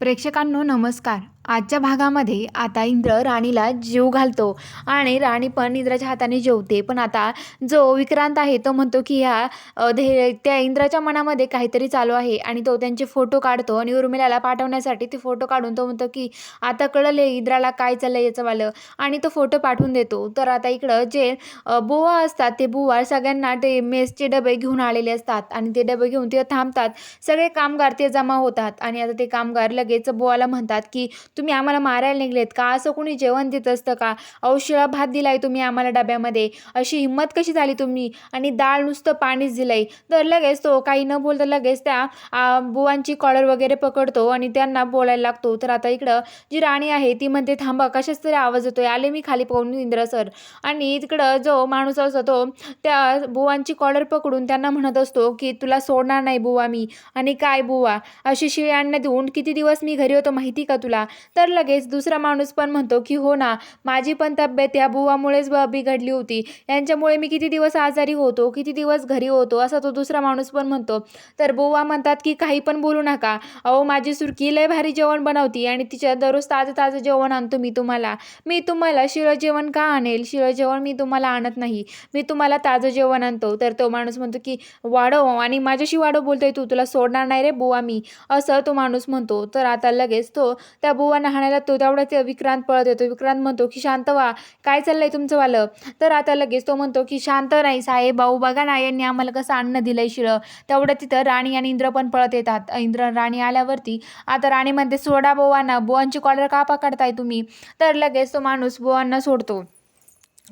प्रेक्षकांनो नमस्कार. आजच्या भागामध्ये आता इंद्र राणीला जीव घालतो आणि राणी पण इंद्राच्या हाताने जेवते. पण आता जो विक्रांत आहे तो म्हणतो की ह्या धे त्या इंद्राच्या मनामध्ये काहीतरी चालू आहे आणि तो त्यांचे फोटो काढतो आणि उर्मिलाला पाठवण्यासाठी ते फोटो काढून तो म्हणतो की आता कळलं इंद्राला काय चाललं याचं वालं. आणि तो फोटो पाठवून देतो. तर आता इकडं जे बुवा असतात ते बुवा सगळ्यांना ते मेसचे डबे घेऊन आलेले असतात आणि ते डबे घेऊन ते थांबतात. सगळे कामगार ते जमा होतात आणि आता ते कामगार लगेच बुवाला म्हणतात की तुम्ही आम्हाला मारायला निघलेत का? असं कोणी जेवण देत असतं का? औशिळा भात दिलाय तुम्ही आम्हाला डब्यामध्ये. अशी हिंमत कशी झाली तुम्ही? आणि डाळ नुसतं पाणीच दिलंय. तर लगेच तो काही न बोलता लगेच त्या बुवांची कॉलर वगैरे पकडतो आणि त्यांना बोलायला लागतो. तर आता इकडं जी राणी आहे ती म्हणते थांबा कशाच तरी आवाज येतोय? आले मी खाली पाहून इंद्र सर. आणि तिकडं जो माणूस असतो तो त्या बुवांची कॉलर पकडून त्यांना म्हणत असतो की तुला सोडणार नाही बुवा मी. आणि काय बुवा? अशी शिळी देऊन किती दिवस मी घरी होतो माहिती का तुला? तर लगेच दुसरा माणूस पण म्हणतो की हो ना माझी पण तब्येत या बुवामुळेच ब- बिघडली होती. यांच्यामुळे मी किती दिवस आजारी होतो किती दिवस घरी होतो असा तो दुसरा माणूस पण म्हणतो. तर बुवा म्हणतात की काही पण बोलू नका. अहो माझी सुरकी लय भारी जेवण बनवती आणि तिच्या दररोज ताजं ताजं जेवण आणतो मी तुम्हाला. मी तुम्हाला शिळं जेवण का आणेल? शिळं जेवण मी तुम्हाला आणत नाही. मी तुम्हाला ताजं जेवण आणतो. तर तो माणूस म्हणतो की वाढव आणि माझ्याशी वाढव बोलतोय तू. तुला सोडणार नाही रे बुवा मी. असं तो माणूस म्हणतो. तर आता लगेच तो त्या बुवांना हाणायला तो तेवढा विक्रांत पळत येतो. विक्रांत म्हणतो की शांत व्हा. काय चाललंय तुमचं वालं? तर आता लगेच तो म्हणतो की शांत नाही साहेब भाऊ बघा ना यांनी आम्हाला कसं अन्न दिलंय शिळं. तेवढं तिथं राणी आणि इंद्र पण पळत येतात. इंद्र राणी आल्यावरती आता राणी म्हणते सोडा बुवांना बुवांची कॉलर का पकडताय तुम्ही? तर लगेच तो माणूस बुवांना सोडतो.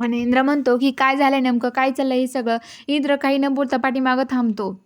आणि इंद्र म्हणतो की काय झालंय नेमकं? काय चाललंय हे सगळं? इंद्र काही न बोलता पाठीमागं थांबतो.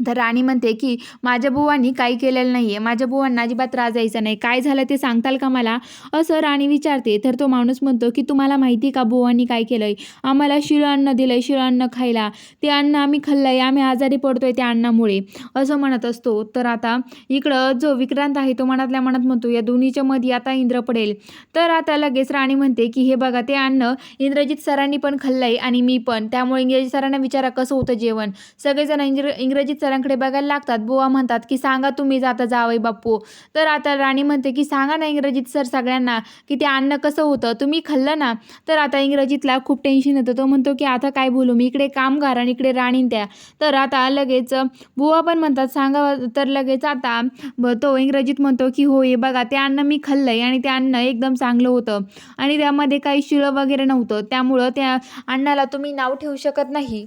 तर राणी म्हणते की माझ्या बुवांनी काही केलेलं नाही आहे माझ्या बुवांना अजिबात त्रास जायचा नाही. काय झालं ते सांगताल का मला? असं राणी विचारते. तर तो माणूस म्हणतो की तुम्हाला माहिती का बुवांनी काय केलं आहे आम्हाला शिळ अन्न दिलं आहे शिळ अन्न खायला. ते अन्न आम्ही खाल्लं आहे आम्ही आजारी पडतोय त्या अन्नामुळे. असं म्हणत असतो. तर आता इकडं जो विक्रांत आहे तो मनातल्या मनात म्हणतो या दोन्हीच्या मध्ये आता इंद्र पडेल. तर आता लगेच राणी म्हणते की हे बघा ते अन्न इंद्रजित सरांनी पण खाल्लं आहे आणि मी पण. त्यामुळे इंग्रजी सरांना विचारा कसं होतं जेवण. सगळेजण इंग्र इंग्रजीत सरांकडे बघायला लागतात. बुवा म्हणतात की सांगा तुम्ही आता जावई बाप्पू. तर आता राणी म्हणते की सांगा ना इंग्रजीत सर सगळ्यांना की ते अन्न कसं होतं? तुम्ही खाल्लं ना? तर आता इंग्रजीतला खूप टेन्शन येतं. तो म्हणतो की आता काय बोलू? मी इकडे कामगार आणि इकडे राणी त्या. तर आता लगेच बुवा पण म्हणतात सांगा तर लगेच आता. तो इंग्रजीत म्हणतो की होय बघा ते अन्न मी खाल्लं आहे आणि ते अन्न एकदम चांगलं होतं आणि त्यामध्ये काही शिळं वगैरे नव्हतं. त्यामुळं त्या अन्नाला तुम्ही नाव ठेवू शकत नाही.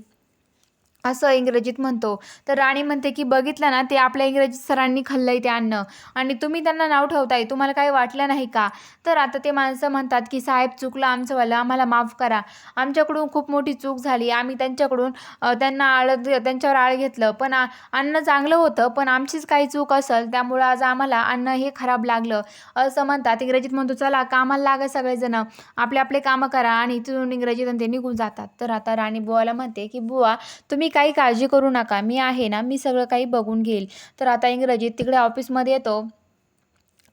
असं इंग्रजीत म्हणतो. तर राणी म्हणते की बघितलं ना ते आपल्या इंग्रजीत सरांनी खाल्लं आहे ते अन्न. आणि तुम्ही त्यांना नाव ठेवताय तुम्हाला काही वाटलं नाही का? तर आता ते माणसं म्हणतात की साहेब चुकलं आमचंवालं. आम्हाला माफ करा. आमच्याकडून खूप मोठी चूक झाली. आम्ही त्यांच्याकडून त्यांना आळ त्यांच्यावर आळ घेतलं. पण आ- अन्न चांगलं होतं पण आमचीच काही चूक असेल त्यामुळं आज आम्हाला अन्न हे खराब लागलं. असं म्हणतात. इंग्रजीत म्हणतो चला कामाला लागा सगळेजणं. आपले आपले कामं करा आणि तिथून इंग्रजीत आणि ते निघून जातात. तर आता राणी बुवाला म्हणते की बुवा तुम्ही काही काळजी करू नका. मी आहे ना मी सगळं काही बघून घेईल. तर आता इंग्रजीत तिकडे ऑफिसमध्ये येतो.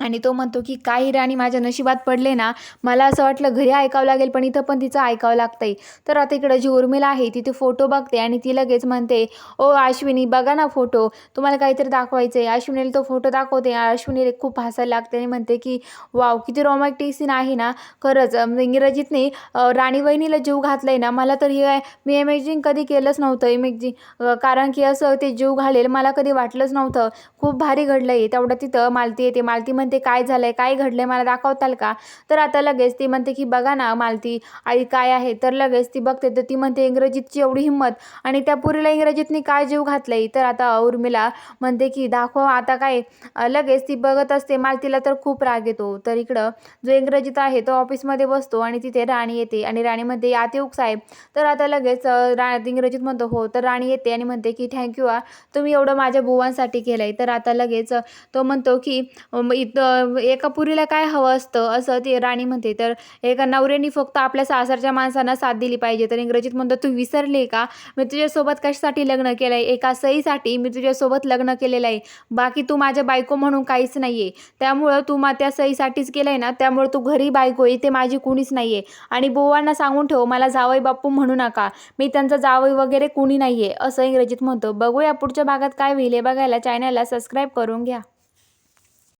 आणि तो म्हणतो की काही राणी माझ्या नशिबात पडले ना मला असं वाटलं घरी ऐकावं लागेल पण इथं पण तिचं ऐकावं लागतंय. तर आता इकडं जी उर्मिला आहे ती ते फोटो बघते आणि ती लगेच म्हणते ओ अश्विनी बघा ना फोटो. तुम्हाला काहीतरी दाखवायचं आहे अश्विनीला तो फोटो दाखवते अश्विनी खूप हसायला लागते आणि म्हणते की वाव किती रोमॅन्टिक सीन आहे ना. खरंच इंग्रजीतने राणी वहिनीला जीव घातला आहे ना मला तर हे मी इमेजिंग कधी केलंच नव्हतं इमेजिंग कारण की असं ते जीव घालेल मला कधी वाटलंच नव्हतं. खूप भारी घडलं आहे तेवढं तिथं मालती येते. मालती म्हणते काय झालंय? काय घडलंय? मला दाखवताल का? तर आता लगेच ती म्हणते की बघा ना मालती आई काय आहे? तर लगेच ती बघते. तर ती म्हणते इंग्रजीतची एवढी हिंमत आणि त्या पुरीला इंग्रजीतनी काय जीव घातलाय? तर आता उर्मिला म्हणते की दाखव आता काय? लगेच ती बघत असते. मालतीला तर खूप राग येतो. तर इकडं जो इंग्रजीत आहे तो ऑफिसमध्ये बसतो आणि तिथे राणी येते आणि राणी म्हणते आत येऊ साहेब. तर आता लगेच रा इंग्रजीत म्हणतो हो. तर राणी येते आणि म्हणते की थँक्यू आ तुम्ही एवढं माझ्या बुवांसाठी केलं आहे तर आता लगेच तो म्हणतो की अं, एका पुरीला काय हवं असतं असं ती राणी म्हणते. तर एका नवऱ्याने फक्त आपल्या सासरच्या माणसांना साथ दिली पाहिजे. तर इंग्रजीत म्हणतो तू विसरली का? मी तुझ्यासोबत कशासाठी लग्न केलं आहे एका सईसाठी मी तुझ्यासोबत लग्न केलेलं आहे. बाकी तू माझ्या बायको म्हणून काहीच नाही आहे त्यामुळं तू मा त्या सईसाठीच केलं आहे ना? त्यामुळे तू घरी बायको आहे ते माझी कुणीच नाही आहे आणि बुवांना सांगून ठेव मला जावई बाप्पू म्हणू नका. मी त्यांचा जावई वगैरे कुणी नाही आहे असं इंग्रजीत म्हणतो. बघूया पुढच्या भागात काय होईल. हे बघायला चॅनलला सबस्क्राईब करून घ्या.